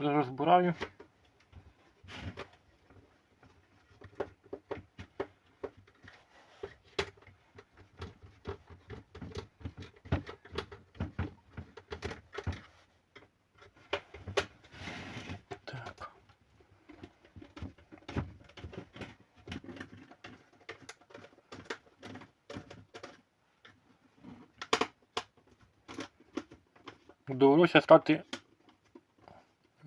розбираю. Довелося стати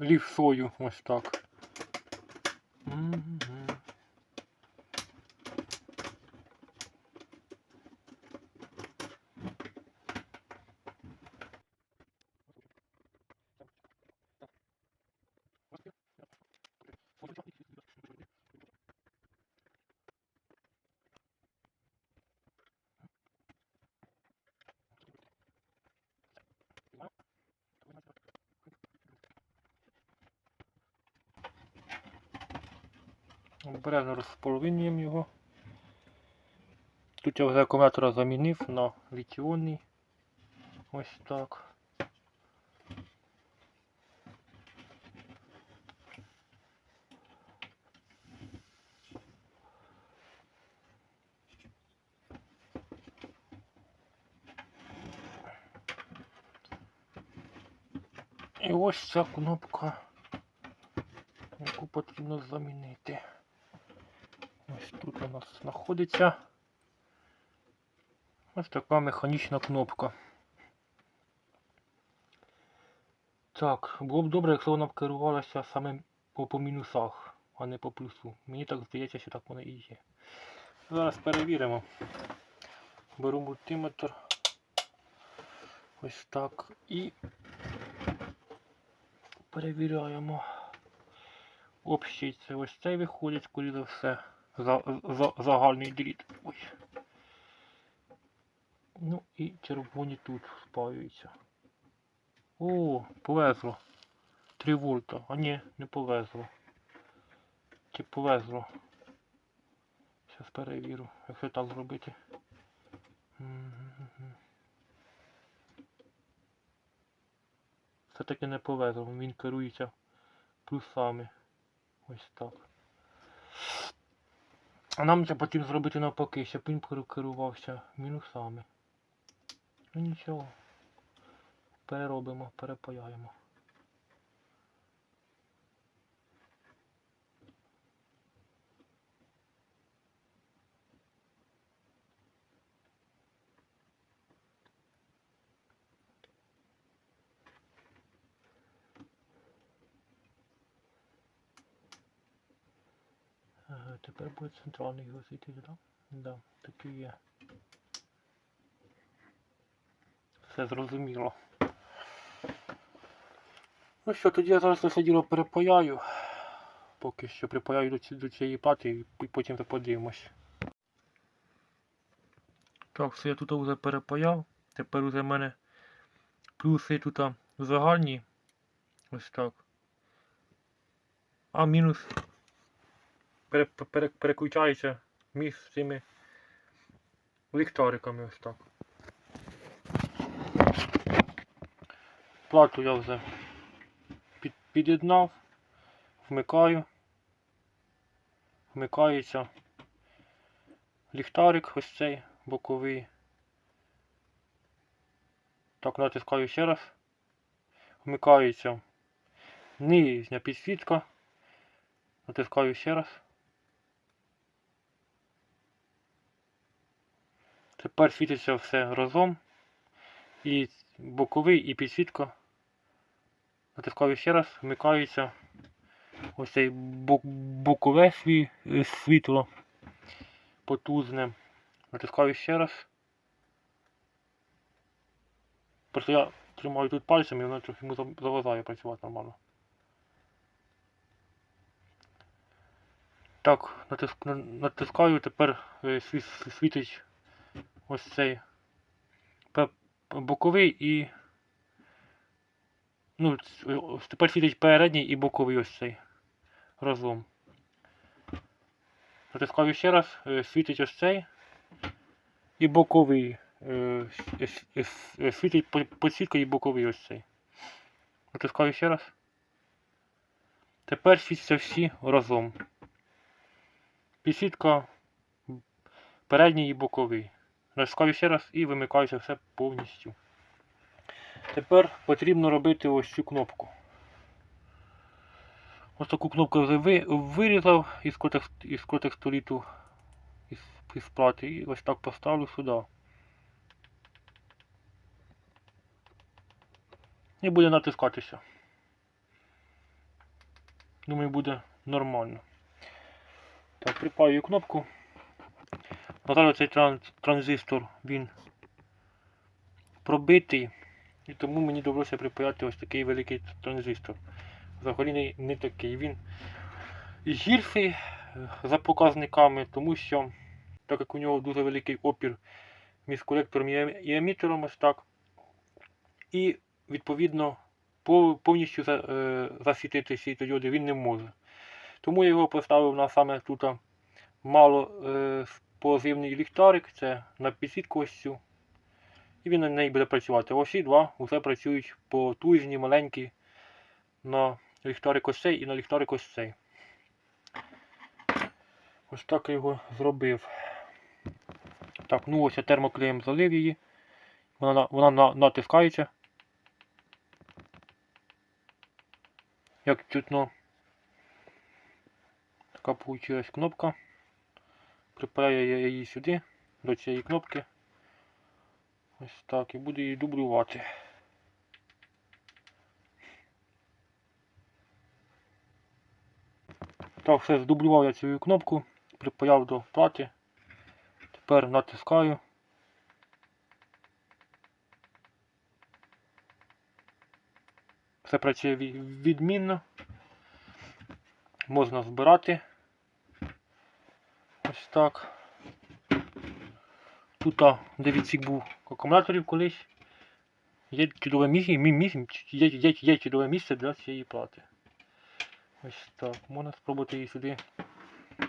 лівшою ось так. Обережно розполовинюємо його. Тут я вже акумулятора замінив на літіонний. Ось так. І ось ця кнопка, яку потрібно замінити. Ось тут у нас знаходиться ось така механічна кнопка. Так, було б добре, якщо вона б керувалася саме по, по мінусах, а не по плюсу. Мені так здається, що так воно і є. Зараз перевіримо. Беру мультиметр. Ось так і перевіряємо. Общий це ось цей виходить, скоріше за все. За, за, загальний дріт. Ой. Ну і червоні тут спаюються. О, повезло. 3 вольта. А ні, не повезло. Чи повезло? Зараз перевірю, якщо так зробити. Все-таки не повезло, він керується плюсами. Ось так. А нам це потрібно зробити навпаки, щоб він керувався мінусами. Ну нічого. Переробимо, перепаяємо. Тепер буде центральний світити, так? Да, такий є. Все зрозуміло. Ну що, тоді я зараз все діло перепаяю. Поки що припаяю до, ці- до цієї плати і потім подивимось. Так, все я тут вже перепаяв. Тепер уже в мене плюси тут загальні. Ось так. А мінус переключається між цими ліхтариками ось так. Плату я вже під, під'єднав, вмикаю, вмикається ліхтарик ось цей боковий. Так, натискаю ще раз. Вмикається нижня підсвітка. Натискаю ще раз. Тепер світиться все разом. І боковий, і підсвітка. Натискаю ще раз, вмикається ось цей бокове е, світло потужне. Натискаю ще раз. Просто я тримаю тут пальцем і воно трохи йому зав- заважає працювати нормально. Так, натискаю, тепер е, світить ось цей боковий і. Ну, тепер світить передній і боковий ось цей разом. Натискаю ще раз, е, світить ось цей і боковий. е, е, Світить по- підсвітка і боковий ось цей. Натискаю ще раз. Тепер світяться всі разом. Підсвітка передній і боковий. Натискаю ще раз і вимикається все повністю. Тепер потрібно робити ось цю кнопку. Ось таку кнопку вже вирізав із, котекст, із котекстоліту із, із плати і ось так поставлю сюди. І буде натискатися. Думаю, буде нормально. Так, припаю кнопку. На жаль, цей тран- транзистор він пробитий. І тому мені довелося припаяти ось такий великий транзистор. Взагалі не, не такий. Він гірший е, за показниками, тому що, так як у нього дуже великий опір між колектором і ем- емітером, ось так. І відповідно повністю е, засвітити світодіоди він не може. Тому я його поставив на саме тут мало е, позивний ліхтарик, це на підсвітку ось цю. І він на неї буде працювати. Ось ці два вже працюють потужні, маленькі на ліхтарик ось цей і на ліхтарик ось цей. Ось так я його зробив. Так, ну ось я термоклеєм залив її. Вона, вона на, натискається. Як чутно. Така получилась кнопка. Припаяю я її сюди, до цієї кнопки. Ось так, і буду її дублювати. Так, все, здублював я цю кнопку, припаяв до плати. Тепер натискаю. Все працює відмінно. Можна збирати. Так. Тут, де відсік був акумуляторів колись. Є чудове місце, мі- мі- є, є, є чудове місце для цієї плати. Ось так. Можна спробувати її сюди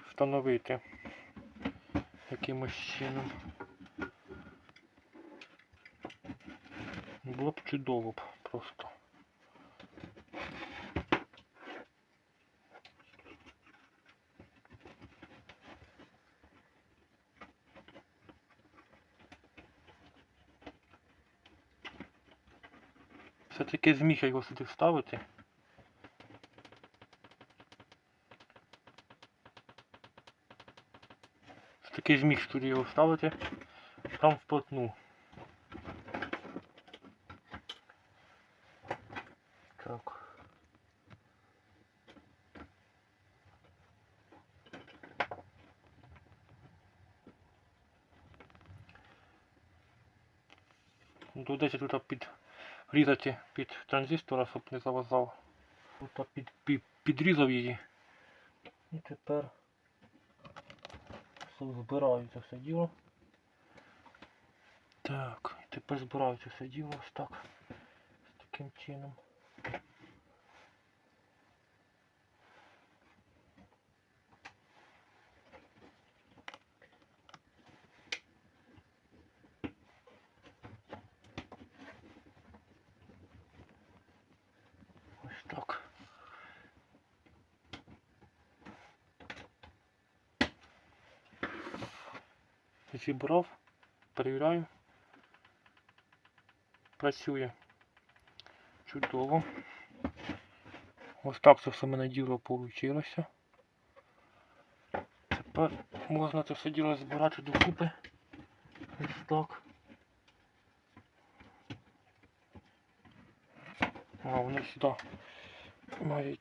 встановити якимось чином. Було б чудово б просто. Все-таки зміг його сюди вставити. Все-таки зміг сюди його вставити. Там вплотну. Так. Доведеться тут під різати під транзистора, щоб не завазав. Тут під, під, підрізав її. І тепер збираю це все діло. Так, тепер збираю це все діло ось так. З таким чином. Ось так. Зібрав, перевіряю. Працює. Чудово. Ось так це все мене діло вийшло. Тепер можна це все діло збирати докупи. Ось так. А, воно сюди має.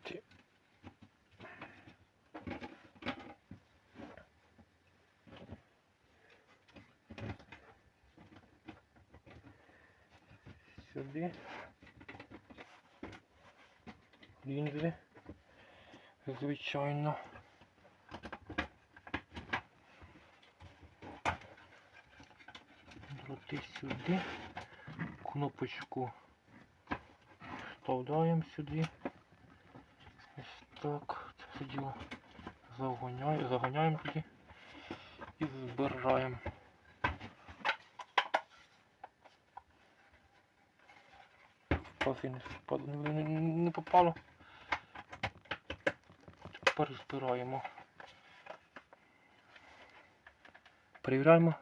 Сюди. Лінзи. Звичайно. Дроти сюди. Кнопочку вставляємо сюди. Ось так. Це все діло загоняємо, заганяємо туди і збираємо. Не, не, не попало. тепер збираємо. Перевіряємо.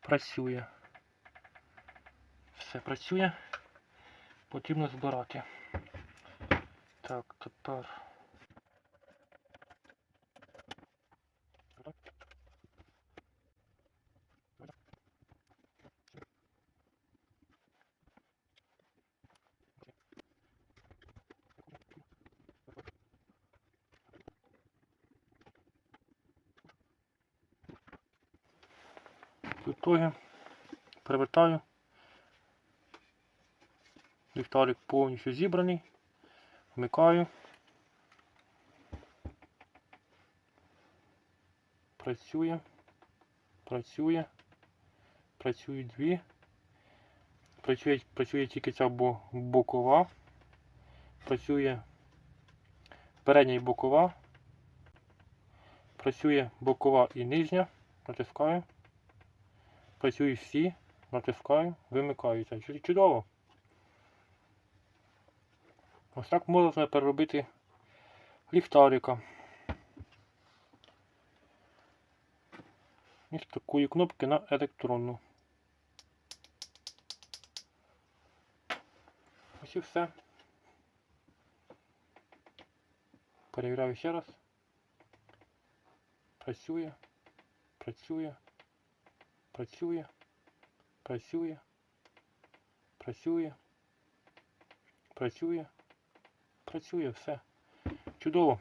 Працює. Все працює. Потрібно збирати. Так, тепер. В итоге перевертаю. Ліхтарик повністю зібраний. Вмикаю. Працює. Працює. Працюють дві. Працює, працює тільки ця бокова. Працює передня і бокова. Працює бокова і нижня. Натискаю. Працюють всі. Натискаю, вимикаються. Чу- Чудово. Ось так можна переробити ліхтарика. Із такої кнопки на електронну. Ось і все. Перевіряю ще раз. Працює. Працює. Працює. Працює. Працює. Працює. Працює все. Чудово.